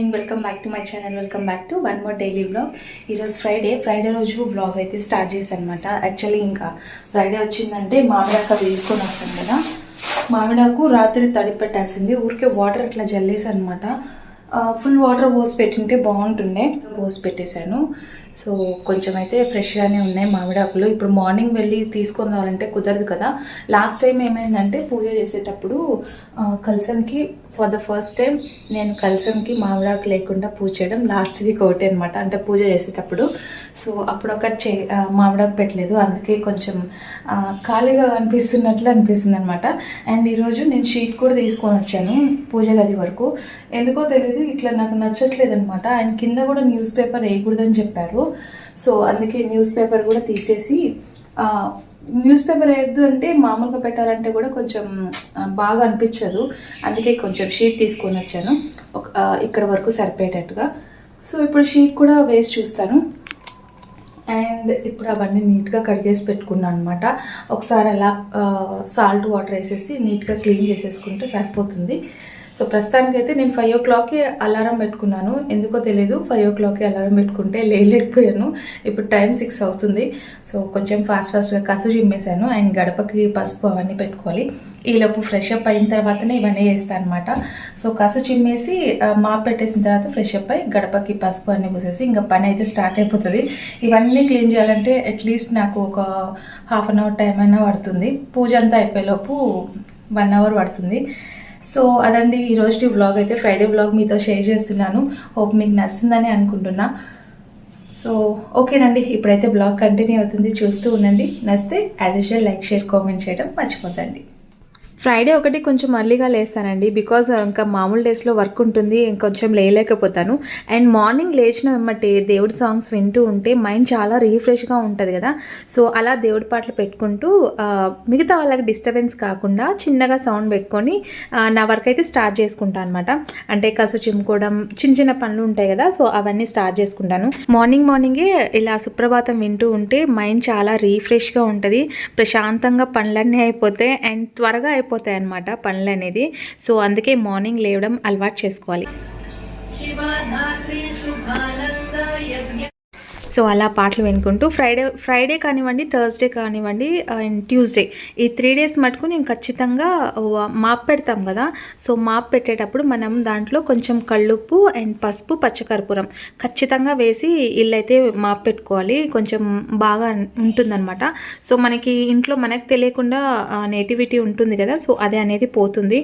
Morning welcome back to my channel welcome back to one more daily blog ఈరోజు Friday Friday రోజు blog అయితే start చేశాను అనమాట actually ఇంకా ఫ్రైడే వచ్చిందంటే మామిడాక వేసుకొని వస్తాను కదా. మామిడాకు రాత్రి తడి పెట్టాల్సింది. ఊరికే వాటర్ అట్లా జల్లేసనమాట అనమాట ఫుల్ వాటర్ పోసి పెట్టింటే బాగుంటుండే. పోసి పెట్టేశాను. సో కొంచెం అయితే ఫ్రెష్గానే ఉన్నాయి మామిడాకులు. ఇప్పుడు మార్నింగ్ వెళ్ళి తీసుకొని రావాలంటే కుదరదు కదా. లాస్ట్ టైం ఏమైందంటే పూజ చేసేటప్పుడు కలిసానికి కలసంకి ఫర్ ద ఫస్ట్ టైం నేను కలసంకి మామిడాకు లేకుండా పూజ చేయడం లాస్ట్ వీక్ ఒకటి అనమాట అంటే పూజ చేసేటప్పుడు. సో అప్పుడు ఒకటి చే మామిడాకు పెట్టలేదు. అందుకే కొంచెం ఖాళీగా అనిపిస్తున్నట్లు అనిపిస్తుంది అనమాట అండ్ ఈరోజు నేను షీట్ కూడా తీసుకొని వచ్చాను పూజ గది వరకు. ఎందుకో తెలియదు ఇట్లా నాకు నచ్చట్లేదు అనమాట అండ్ కింద కూడా న్యూస్ పేపర్ వేయకూడదని చెప్పారు. సో అందుకే న్యూస్ పేపర్ కూడా తీసేసి న్యూస్ పేపర్ వేయద్దు అంటే మామూలుగా పెట్టాలంటే కూడా కొంచెం బాగా అనిపించదు. అందుకే కొంచెం షీట్ తీసుకొని వచ్చాను. ఒక ఇక్కడ వరకు సరిపోయేటట్టుగా. సో ఇప్పుడు షీట్ కూడా వేసి చూస్తాను. అండ్ ఇప్పుడు అవన్నీ నీట్గా కడిగేసి పెట్టుకున్నాను అనమాట ఒకసారి అలా సాల్ట్ వాటర్ వేసేసి నీట్గా క్లీన్ చేసేసుకుంటే సరిపోతుంది. సో ప్రస్తుతానికైతే నేను ఫైవ్ ఓ క్లాక్కి అలారం పెట్టుకున్నాను. ఎందుకో తెలియదు ఫైవ్ ఓ క్లాక్కి అలారం పెట్టుకుంటే లేలేకపోయాను ఇప్పుడు టైం సిక్స్ అవుతుంది. సో కొంచెం ఫాస్ట్ ఫాస్ట్గా కసు చిమ్మేశాను అండ్ గడపకి పసుపు అవన్నీ పెట్టుకోవాలి. ఈలోపు ఫ్రెష్ అప్ అయిన తర్వాతనే ఇవన్నీ చేస్తాను అనమాట సో కసు చిమ్మేసి మాప్ పెట్టేసిన తర్వాత ఫ్రెష్ అప్ అయి గడపకి పసుపు అన్నీ పూసేసి ఇంకా పని అయితే స్టార్ట్ అయిపోతుంది. ఇవన్నీ క్లీన్ చేయాలంటే అట్లీస్ట్ నాకు ఒక హాఫ్ అన్ అవర్ టైం అయినా పడుతుంది. పూజ అంతా అయిపోయేలోపు వన్ అవర్ పడుతుంది. సో అదండి ఈ రోజు వ్లాగ్ అయితే. ఫ్రైడే వ్లాగ్ మీతో షేర్ చేస్తున్నాను. హోప్ మీకు నచ్చుతుందని అనుకుంటున్నా. సో ఓకేనండి ఇప్పుడైతే బ్లాగ్ కంటిన్యూ అవుతుంది. చూస్తూ ఉండండి. నచ్చితే as usual like share comment చేయడం మర్చిపోతండి ఫ్రైడే ఒకటి కొంచెం అర్లీగా లేస్తానండి. బికాజ్ uh, ఇంకా మామూలు డేస్లో వర్క్ ఉంటుంది ఇంకొంచెం లేయలేకపోతాను. అండ్ మార్నింగ్ లేచిన వెమ్మటే దేవుడి సాంగ్స్ వింటూ ఉంటే మైండ్ చాలా రీఫ్రెష్గా ఉంటుంది కదా. సో అలా దేవుడి పాటలు పెట్టుకుంటూ uh, మిగతా వాళ్ళకి డిస్టర్బెన్స్ కాకుండా చిన్నగా సౌండ్ పెట్టుకొని uh, నా వర్క్ అయితే స్టార్ట్ చేసుకుంటాను అనమాట అంటే కసు చిమ్ముకోవడం చిన్న చిన్న పనులు ఉంటాయి కదా సో అవన్నీ స్టార్ట్ చేసుకుంటాను. మార్నింగ్ మార్నింగే ఇలా సుప్రభాతం వింటూ ఉంటే మైండ్ చాలా రీఫ్రెష్గా ఉంటుంది. ప్రశాంతంగా పనులన్నీ అయిపోతాయి అండ్ త్వరగా అయిపోతాయి అన్నమాట పనులు అనేది సో అందుకే మార్నింగ్ లేవడం అలవాటు చేసుకోవాలి. సో అలా పాటలు వినుకుంటూ ఫ్రైడే ఫ్రైడే కానివ్వండి థర్స్డే కానివ్వండి అండ్ ట్యూస్డే. ఈ త్రీ డేస్ మటుకు నేను ఖచ్చితంగా మాప్ పెడతాం కదా. సో మాప్ పెట్టేటప్పుడు మనం దాంట్లో కొంచెం కళ్ళుప్పు అండ్ పసుపు పచ్చకర్పూరం ఖచ్చితంగా వేసి ఇల్లు అయితే మాప్ పెట్టుకోవాలి. కొంచెం బాగా ఉంటుందన్నమాట. సో మనకి ఇంట్లో మనకు తెలియకుండా నేటివిటీ ఉంటుంది కదా. సో అదే అనేది పోతుంది.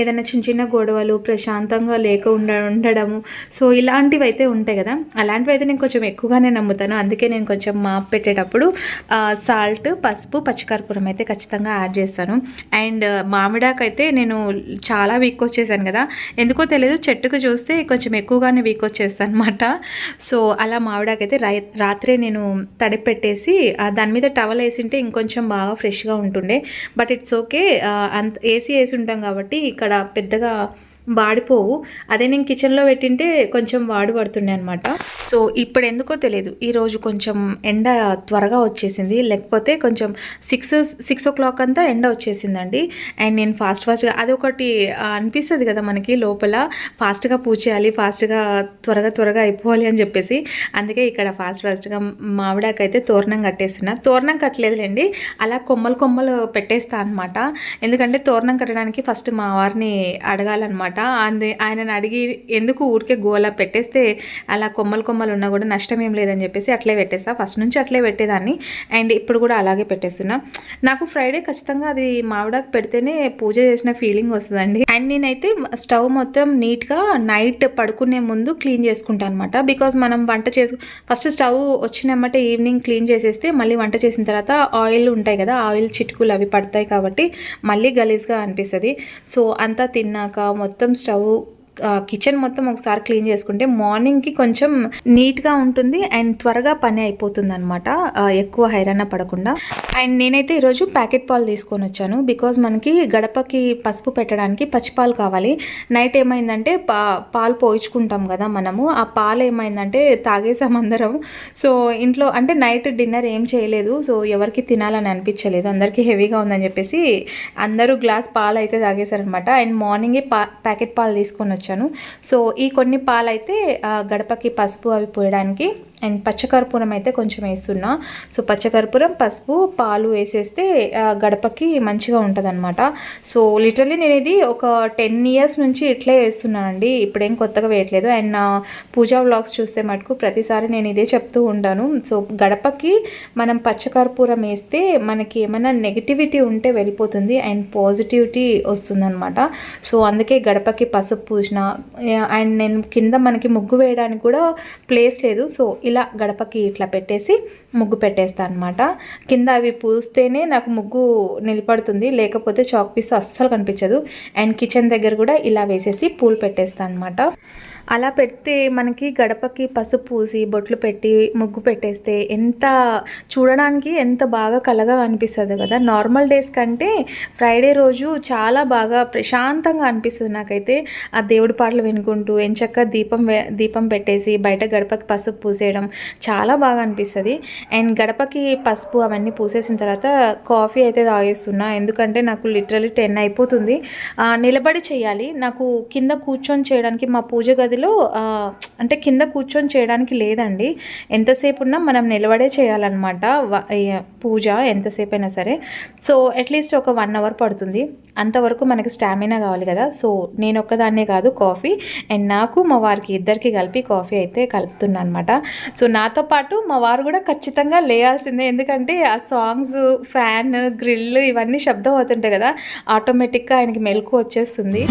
ఏదైనా చిన్న చిన్న గొడవలు ప్రశాంతంగా లేక ఉండ ఉండడము. సో ఇలాంటివి అయితే ఉంటాయి కదా. అలాంటివి అయితే నేను కొంచెం ఎక్కువగానే నమ్ముతాను. అందుకే నేను కొంచెం మాప్ పెట్టేటప్పుడు సాల్ట్ పసుపు పచ్చికర్పూరం అయితే ఖచ్చితంగా యాడ్ చేస్తాను. అండ్ మామిడాకైతే నేను చాలా వీక్ వచ్చేసాను కదా. ఎందుకో తెలియదు చెట్టుకు చూస్తే కొంచెం ఎక్కువగానే వీక్ వచ్చేస్తాను అనమాట సో అలా మామిడాకైతే అయితే రై రాత్రే నేను తడిపెట్టేసి దాని మీద టవల్ వేసింటే ఇంకొంచెం బాగా ఫ్రెష్గా ఉంటుండే. బట్ ఇట్స్ ఓకే అంత ఏసీ వేసి ఉంటాం కాబట్టి ఇక్కడ పెద్దగా వాడిపోవు అదే నేను కిచెన్లో పెట్టింటే కొంచెం వాడు పడుతుండే అనమాట సో ఇప్పుడు ఎందుకో తెలియదు ఈరోజు కొంచెం ఎండ త్వరగా వచ్చేసింది. లేకపోతే కొంచెం సిక్స్ సిక్స్ ఓ క్లాక్ అంతా ఎండ వచ్చేసిందండి. అండ్ నేను ఫాస్ట్ ఫాస్ట్గా అదొకటి ఒకటి అనిపిస్తుంది కదా మనకి లోపల. ఫాస్ట్గా పూజ చేయాలి ఫాస్ట్గా త్వరగా త్వరగా అయిపోవాలి అని చెప్పేసి. అందుకే ఇక్కడ ఫాస్ట్ ఫాస్ట్గా మామిడాకైతే తోరణం కట్టేస్తున్నా. తోరణం కట్టలేదులేండి. అలా కొమ్మలు కొమ్మలు పెట్టేస్తా అనమాట ఎందుకంటే తోరణం కట్టడానికి ఫస్ట్ మా వారిని అడగాలన్నమాట. అంది ఆయనను అడిగి ఎందుకు ఊరికే గోలా పెట్టేస్తే అలా కొమ్మలు కొమ్మలు ఉన్నా కూడా నష్టం ఏం లేదని చెప్పేసి అట్లే పెట్టేస్తా. ఫస్ట్ నుంచి అట్లే పెట్టేదాన్ని. అండ్ ఇప్పుడు కూడా అలాగే పెట్టేస్తున్నా. నాకు ఫ్రైడే ఖచ్చితంగా అది మావిడాకు పెడితేనే పూజ చేసిన ఫీలింగ్ వస్తుందండి. అండ్ నేనైతే స్టవ్ మొత్తం నీట్గా నైట్ పడుకునే ముందు క్లీన్ చేసుకుంటాను అనమాట బికాజ్ మనం వంట చేసు ఫస్ట్ స్టవ్ వచ్చినమ్మటే ఈవినింగ్ క్లీన్ చేసేస్తే మళ్ళీ వంట చేసిన తర్వాత ఆయిల్ ఉంటాయి కదా ఆయిల్ చిటుకులు అవి పడతాయి కాబట్టి మళ్ళీ గలీజ్గా అనిపిస్తుంది. సో అంతా తిన్నాక మొత్తం స్టవ్ కిచెన్ మొత్తం ఒకసారి క్లీన్ చేసుకుంటే మార్నింగ్కి కొంచెం నీట్గా ఉంటుంది అండ్ త్వరగా పని అయిపోతుంది అనమాట ఎక్కువ హైరాణ పడకుండా. అండ్ నేనైతే ఈరోజు ప్యాకెట్ పాలు తీసుకొని వచ్చాను బికాజ్ మనకి గడపకి పసుపు పెట్టడానికి పచ్చిపాలు కావాలి. నైట్ ఏమైందంటే పా పాలు పోయించుకుంటాం కదా మనము. ఆ పాలు ఏమైందంటే తాగేసాం అందరం. సో ఇంట్లో అంటే నైట్ డిన్నర్ ఏం చేయలేదు. సో ఎవరికి తినాలని అనిపించలేదు. అందరికీ హెవీగా ఉందని చెప్పేసి అందరూ గ్లాస్ పాలు అయితే తాగేశారనమాట అండ్ మార్నింగే పా ప్యాకెట్ పాలు తీసుకొని వచ్చాను వచ్చాను సో ఈ కొన్ని పాలైతే ఆ, గడపకి పసుపు అవి పోయడానికి అండ్ పచ్చకర్పూరం అయితే కొంచెం వేస్తున్నా. సో పచ్చకర్పూరం పసుపు పాలు వేసేస్తే గడపకి మంచిగా ఉంటుంది సో లిటరలీ నేను ఇది ఒక టెన్ ఇయర్స్ నుంచి ఇట్లే వేస్తున్నానండి. ఇప్పుడేం కొత్తగా వేయట్లేదు. అండ్ నా పూజా వ్లాగ్స్ చూస్తే మటుకు ప్రతిసారి నేను ఇదే చెప్తూ ఉంటాను. సో గడపకి మనం పచ్చకర్పూరం వేస్తే మనకి ఏమైనా నెగిటివిటీ ఉంటే వెళ్ళిపోతుంది అండ్ పాజిటివిటీ వస్తుందన్నమాట. సో అందుకే గడపకి పసుపు పూసిన అండ్ నేను కింద మనకి ముగ్గు వేయడానికి కూడా ప్లేస్ లేదు. సో ఇలా గడపకి ఇట్లా పెట్టేసి ముగ్గు పెట్టేస్తాను అనమాట కింద అవి పూస్తేనే నాకు ముగ్గు నిలబడుతుంది. లేకపోతే చాక్ పీస్ అస్సలు కనిపించదు. అండ్ కిచెన్ దగ్గర కూడా ఇలా వేసేసి పూలు పెట్టేస్తాను అనమాట అలా పెడితే మనకి గడపకి పసుపు పూసి బొట్లు పెట్టి ముగ్గు పెట్టేస్తే ఎంత చూడడానికి ఎంత బాగా కలగా అనిపిస్తుంది కదా. నార్మల్ డేస్ కంటే ఫ్రైడే రోజు చాలా బాగా ప్రశాంతంగా అనిపిస్తుంది నాకైతే. ఆ దేవుడి పాటలు వినుకుంటూ ఎంచక్క దీపం వే- దీపం పెట్టేసి బయట గడపకి పసుపు పూసేయడం చాలా బాగా అనిపిస్తుంది. అండ్ గడపకి పసుపు అవన్నీ పూసేసిన తర్వాత కాఫీ అయితే తాగేస్తున్నా. ఎందుకంటే నాకు లిటరలీ టెన్ అయిపోతుంది. నిలబడి చేయాలి. నాకు కింద కూర్చొని చేయడానికి మా పూజ గది గదిలో అంటే కింద కూర్చొని చేయడానికి లేదండి. ఎంతసేపు ఉన్నా మనం నిలబడే చేయాలన్నమాట. పూజ ఎంతసేపు అయినా సరే. సో అట్లీస్ట్ ఒక వన్ అవర్ పడుతుంది. అంతవరకు మనకి స్టామినా కావాలి కదా. సో నేను ఒక్కదాన్నే కాదు కాఫీ. అండ్ నాకు మా వారికి ఇద్దరికి కలిపి కాఫీ అయితే కలుపుతున్నాను అనమాట సో నాతో పాటు మా వారు కూడా ఖచ్చితంగా లేయాల్సిందే. ఎందుకంటే ఆ సాంగ్స్ ఫ్యాన్ గ్రిల్ ఇవన్నీ శబ్దం అవుతుంటాయి కదా. ఆటోమేటిక్గా ఆయనకి మెలకు వచ్చేస్తుంది.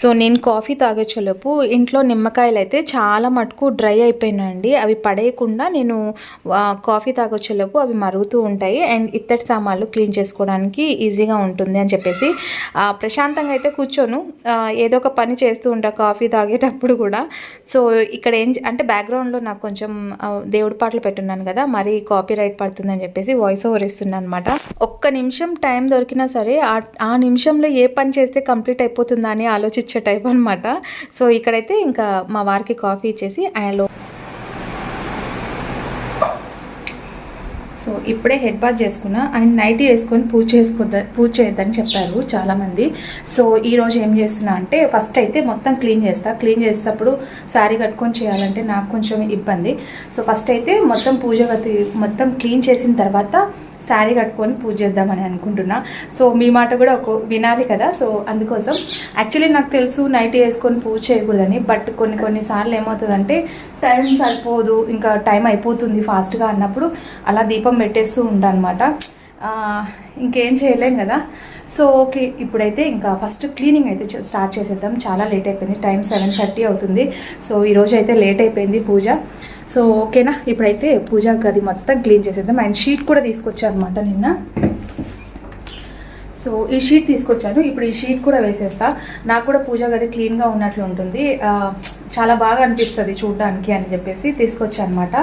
సో నేను కాఫీ తాగేచ్చలోపు ఇంట్లో నిమ్మకాయలు అయితే చాలా మటుకు డ్రై అయిపోయినాయండి. అవి పడేయకుండా నేను కాఫీ తాగొచ్చేలోపు అవి మరుగుతూ ఉంటాయి. అండ్ ఇత్తడి సామాన్లు క్లీన్ చేసుకోవడానికి ఈజీగా ఉంటుంది అని చెప్పేసి ప్రశాంతంగా అయితే కూర్చోను. ఏదో ఒక పని చేస్తూ ఉంటా కాఫీ తాగేటప్పుడు కూడా. సో ఇక్కడ ఏం అంటే బ్యాక్గ్రౌండ్లో నాకు కొంచెం దేవుడి పాటలు పెట్టున్నాను కదా మరి కాపీ రైట్ పడుతుందని చెప్పేసి వాయిస్ ఓవర్ ఇస్తున్నాను అనమాట ఒక్క నిమిషం టైం దొరికినా సరే ఆ ఆ నిమిషంలో ఏ పని చేస్తే కంప్లీట్ అయిపోతుందా అని ఇచ్చే టైప్ అనమాట సో ఇక్కడైతే ఇంకా మా వారికి కాఫీ ఇచ్చేసి ఆయనలో సో ఇప్పుడే హెడ్ బాత్ చేసుకున్నా. అండ్ నైట్ వేసుకొని పూజ చేసుకోద్ద పూజ చేయొద్దని చెప్పారు చాలామంది. సో ఈ రోజు ఏం చేస్తున్నా అంటే ఫస్ట్ అయితే మొత్తం క్లీన్ చేస్తా. క్లీన్ చేసేటప్పుడు శారీ కట్టుకొని చేయాలంటే నాకు కొంచెం ఇబ్బంది. సో ఫస్ట్ అయితే మొత్తం పూజ మొత్తం క్లీన్ చేసిన తర్వాత శారీ కట్టుకొని పూజ చేద్దామని అనుకుంటున్నా. సో మీ మాట కూడా ఒక వినాలి కదా. సో అందుకోసం యాక్చువల్లీ నాకు తెలుసు నైట్ వేసుకొని పూజ చేయకూడదని బట్ కొన్ని కొన్నిసార్లు ఏమవుతుందంటే టైం సరిపోదు ఇంకా టైం అయిపోతుంది ఫాస్ట్గా అన్నప్పుడు అలా దీపం పెట్టేస్తూ ఉంటానమాట ఇంకేం చేయలేం కదా. సో ఓకే ఇప్పుడైతే ఇంకా ఫస్ట్ క్లీనింగ్ అయితే స్టార్ట్ చేసేద్దాం. చాలా లేట్ అయిపోయింది. టైం సెవెన్ థర్టీ అవుతుంది. సో ఈరోజు అయితే లేట్ అయిపోయింది పూజ. సో ఓకేనా? ఇప్పుడైతే పూజా గది మొత్తం క్లీన్ చేసేద్దాం. అండ్ షీట్ కూడా తీసుకొచ్చాను అనమాట నిన్న. సో ఈ షీట్ తీసుకొచ్చాను. ఇప్పుడు ఈ షీట్ కూడా వేసేస్తా. నాకు కూడా పూజా గది క్లీన్గా ఉన్నట్లు ఉంటుంది. చాలా బాగా అనిపిస్తుంది చూడడానికి అని చెప్పేసి తీసుకొచ్చాను అనమాట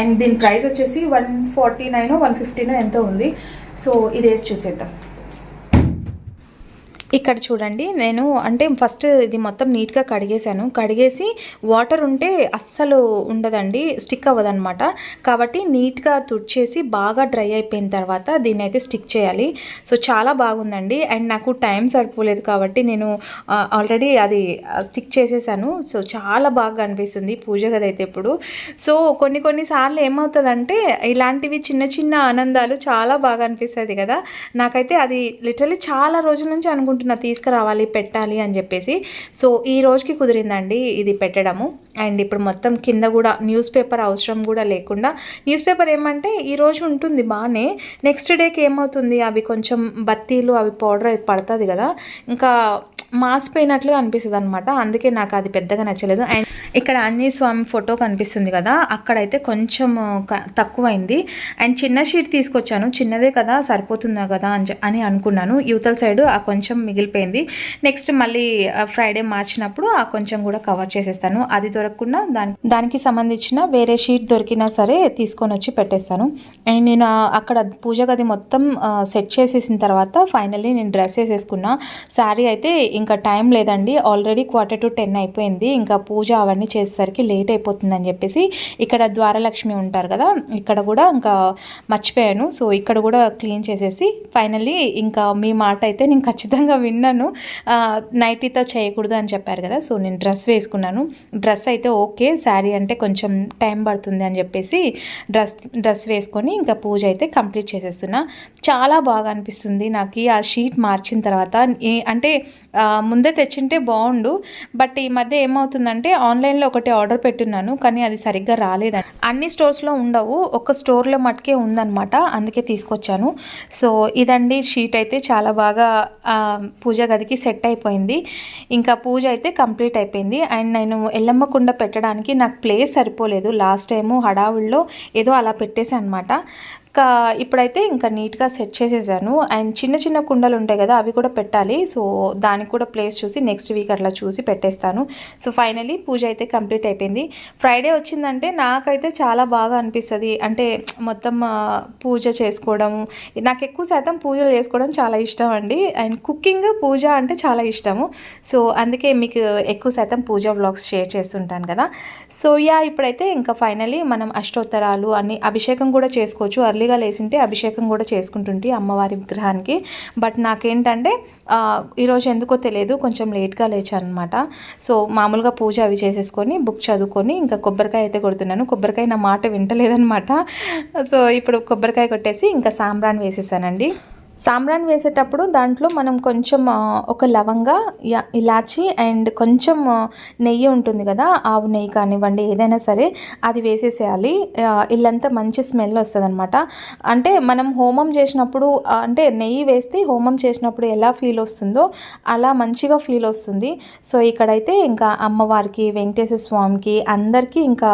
అండ్ దీని ప్రైస్ వచ్చేసి వన్ ఫార్టీ నైన్ వన్ ఫిఫ్టీనో ఎంతో ఉంది. సో ఇది వేసి చూసేద్దాం. ఇక్కడ చూడండి నేను అంటే ఫస్ట్ ఇది మొత్తం నీట్గా కడిగేశాను. కడిగేసి వాటర్ ఉంటే అస్సలు ఉండదండి స్టిక్ అవ్వదన్నమాట. కాబట్టి నీట్గా తుడిచేసి బాగా డ్రై అయిపోయిన తర్వాత దీన్ని అయితే స్టిక్ చేయాలి. సో చాలా బాగుందండి. అండ్ నాకు టైం సరిపోలేదు కాబట్టి నేను ఆల్రెడీ అది స్టిక్ చేసేసాను. సో చాలా బాగా అనిపిస్తుంది పూజ గది అయితే ఇప్పుడు. సో కొన్ని కొన్నిసార్లు ఏమవుతుందంటే ఇలాంటివి చిన్న చిన్న ఆనందాలు చాలా బాగా అనిపిస్తుంది కదా. నాకైతే అది లిటరలీ చాలా రోజుల నుంచి అనుకుంటున్నా తీసుకురావాలి పెట్టాలి అని చెప్పేసి. సో ఈ రోజుకి కుదిరిందండి ఇది పెట్టడము. అండ్ ఇప్పుడు మొత్తం కింద కూడా న్యూస్ పేపర్ అవసరం కూడా లేకుండా న్యూస్ పేపర్ ఏమంటే ఈరోజు ఉంటుంది బాగానే. నెక్స్ట్ డేకి ఏమవుతుంది? అవి కొంచెం బత్తీలు అవి పౌడర్ పడుతుంది కదా. ఇంకా మాసిపోయినట్లుగా అనిపిస్తుంది అనమాట అందుకే నాకు అది పెద్దగా నచ్చలేదు. అండ్ ఇక్కడ ఆంజనేయ స్వామి ఫోటో కనిపిస్తుంది కదా అక్కడైతే కొంచెం తక్కువైంది. అండ్ చిన్న షీట్ తీసుకొచ్చాను. చిన్నదే కదా సరిపోతుందా కదా అని అని అనుకున్నాను. యువతల సైడ్ ఆ కొంచెం మిగిలిపోయింది. నెక్స్ట్ మళ్ళీ ఫ్రైడే మార్చినప్పుడు ఆ కొంచెం కూడా కవర్ చేసేస్తాను. అది దొరకకుండా దాని దానికి సంబంధించిన వేరే షీట్ దొరికినా సరే తీసుకొని వచ్చి పెట్టేస్తాను. అండ్ నేను అక్కడ పూజ గది మొత్తం సెట్ చేసేసిన తర్వాత ఫైనల్లీ నేను డ్రెస్ వేసేసుకున్నా. శారీ అయితే ఇంకా టైం లేదండి. ఆల్రెడీ క్వార్టర్ టు టెన్ అయిపోయింది. ఇంకా పూజ అవన్నీ చేసేసరికి లేట్ అయిపోతుందని చెప్పేసి ఇక్కడ ద్వారలక్ష్మి ఉంటారు కదా ఇక్కడ కూడా ఇంకా మర్చిపోయాను. సో ఇక్కడ కూడా క్లీన్ చేసేసి ఫైనల్లీ ఇంకా మీ మాట అయితే నేను ఖచ్చితంగా విన్నాను. నైటీతో చేయకూడదు అని చెప్పారు కదా సో నేను డ్రెస్ వేసుకున్నాను. డ్రెస్ అయితే ఓకే శారీ అంటే కొంచెం టైం పడుతుంది అని చెప్పేసి డ్రెస్ డ్రెస్ వేసుకొని ఇంకా పూజ అయితే కంప్లీట్ చేసేస్తున్నా. చాలా బాగా అనిపిస్తుంది నాకు ఆ షీట్ మార్చిన తర్వాత. అంటే ముందే తెచ్చింటే బాగుండు బట్ ఈ మధ్య ఏమవుతుందంటే ఆన్లైన్లో ఒకటి ఆర్డర్ పెట్టున్నాను కానీ అది సరిగ్గా రాలేదండి అన్ని స్టోర్స్లో ఉండవు ఒక స్టోర్లో మటుకే ఉందన్నమాట అందుకే తీసుకొచ్చాను. సో ఇదండి షీట్ అయితే చాలా బాగా పూజ గదికి సెట్ అయిపోయింది. ఇంకా పూజ అయితే కంప్లీట్ అయిపోయింది. అండ్ నేను ఎల్లమ్మ కుండ పెట్టడానికి నాకు ప్లేస్ సరిపోలేదు. లాస్ట్ టైము హడావుల్లో ఏదో అలా పెట్టేసాను అనమాట ఇంకా ఇప్పుడైతే ఇంకా నీట్గా సెట్ చేసేసాను. అండ్ చిన్న చిన్న కుండలు ఉంటాయి కదా అవి కూడా పెట్టాలి. సో దానికి కూడా ప్లేస్ చూసి నెక్స్ట్ వీక్ అట్లా చూసి పెట్టేస్తాను. సో ఫైనలీ పూజ అయితే కంప్లీట్ అయిపోయింది. ఫ్రైడే వచ్చిందంటే నాకైతే చాలా బాగా అనిపిస్తుంది. అంటే మొత్తం పూజ చేసుకోవడం నాకు ఎక్కువ శాతం పూజలు చేసుకోవడం చాలా ఇష్టం అండి. అండ్ కుకింగ్ పూజ అంటే చాలా ఇష్టము. సో అందుకే మీకు ఎక్కువ శాతం పూజ వ్లాగ్స్ షేర్ చేస్తుంటాను కదా. సో యా ఇప్పుడైతే ఇంకా ఫైనలీ మనం అష్టోత్తరాలు అన్ని అభిషేకం కూడా చేసుకోవచ్చు. అర్లీ ఎర్లీగా లేసింటే అభిషేకం కూడా చేసుకుంటుంటే అమ్మవారి విగ్రహానికి. బట్ నాకేంటంటే ఈరోజు ఎందుకో తెలియదు కొంచెం లేట్గా లేచాను అనమాట సో మామూలుగా పూజ అవి చేసేసుకొని బుక్ చదువుకొని ఇంకా కొబ్బరికాయ అయితే కొడుతున్నాను. కొబ్బరికాయ నా మాట వింటలేదనమాట సో ఇప్పుడు కొబ్బరికాయ కొట్టేసి ఇంకా సాంబ్రాన్ వేసేసానండి. సాంబ్రాన్ వేసేటప్పుడు దాంట్లో మనం కొంచెం ఒక లవంగా ఇలాచి అండ్ కొంచెం నెయ్యి ఉంటుంది కదా ఆవు నెయ్యి కానివ్వండి ఏదైనా సరే అది వేసేసేయాలి. ఇల్లంతా మంచి స్మెల్ వస్తుంది అనమాట అంటే మనం హోమం చేసినప్పుడు అంటే నెయ్యి వేస్తే హోమం చేసినప్పుడు ఎలా ఫీల్ వస్తుందో అలా మంచిగా ఫీల్ వస్తుంది. సో ఇక్కడైతే ఇంకా అమ్మవారికి వెంకటేశ్వర స్వామికి అందరికీ ఇంకా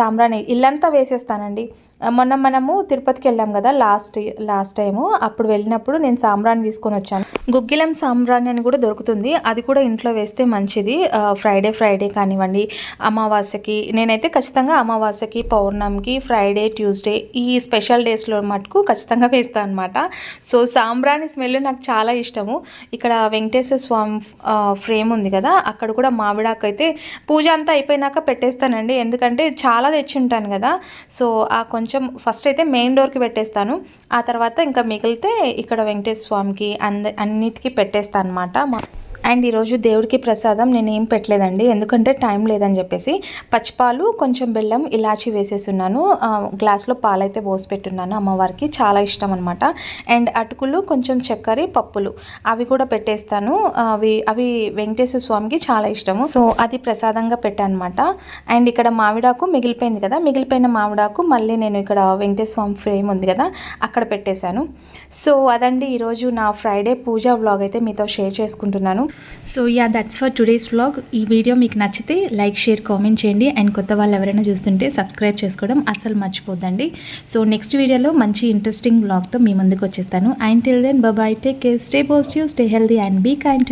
సాంబ్రాన్ ఇల్లంతా వేసేస్తానండి. మొన్న మనము తిరుపతికి వెళ్ళాం కదా లాస్ట్ లాస్ట్ టైము. అప్పుడు వెళ్ళినప్పుడు నేను సాంబ్రాన్ తీసుకొని వచ్చాను. గుగ్గిలం సాంబ్రాణి అని కూడా దొరుకుతుంది. అది కూడా ఇంట్లో వేస్తే మంచిది. ఫ్రైడే ఫ్రైడే కానివ్వండి అమావాస్యకి నేనైతే ఖచ్చితంగా అమావాస్యకి పౌర్ణమికి ఫ్రైడే ట్యూస్డే ఈ స్పెషల్ డేస్లో మటుకు ఖచ్చితంగా వేస్తాను అనమాట సో సాంబ్రాణి స్మెల్ నాకు చాలా ఇష్టము. ఇక్కడ వెంకటేశ్వర స్వామి ఫ్రేమ్ ఉంది కదా అక్కడ కూడా మామిడాకు అయితే పూజ అంతా అయిపోయినాక పెట్టేస్తానండి. ఎందుకంటే చాలా తెచ్చి ఉంటాను కదా. సో ఆ కొంచెం ఫస్ట్ అయితే మెయిన్ డోర్కి పెట్టేస్తాను. ఆ తర్వాత ఇంకా మిగిలితే ఇక్కడ వెంకటేశ్వర స్వామికి అంద అన్నిటికీ పెట్టేస్తాను అనమాట అండ్ ఈరోజు దేవుడికి ప్రసాదం నేను ఏం పెట్టలేదండి. ఎందుకంటే టైం లేదని చెప్పేసి పచ్చిపాలు కొంచెం బెల్లం ఇలాచి వేసేసున్నాను. గ్లాస్లో పాలైతే పోసి పెట్టున్నాను అమ్మవారికి. చాలా ఇష్టం అనమాట అండ్ అటుకులు కొంచెం చక్కెర పప్పులు అవి కూడా పెట్టేస్తాను. అవి అవి వెంకటేశ్వర స్వామికి చాలా ఇష్టము. సో అది ప్రసాదంగా పెట్టాను అనమాట అండ్ ఇక్కడ మామిడాకు మిగిలిపోయింది కదా. మిగిలిపోయిన మామిడాకు మళ్ళీ నేను ఇక్కడ వెంకటేశ్వర స్వామి ఫ్రేమ్ ఉంది కదా అక్కడ పెట్టేశాను. సో అదండి ఈరోజు నా ఫ్రైడే పూజ వ్లాగ్ అయితే మీతో షేర్ చేసుకుంటున్నాను. So yeah that's for today's vlog ఈ వీడియో మీకు నచ్చితే లైక్ షేర్ కామెంట్ చేయండి. అండ్ కొత్త వాళ్ళు ఎవరైనా చూస్తుంటే సబ్స్క్రైబ్ చేసుకోవడం అస్సలు మర్చిపోద్దండి. సో నెక్స్ట్ వీడియోలో మంచి ఇంట్రెస్టింగ్ వ్లాగ్తో మీ ముందుకు వచ్చేస్తాను. And till then bye take care stay positive stay healthy and be kind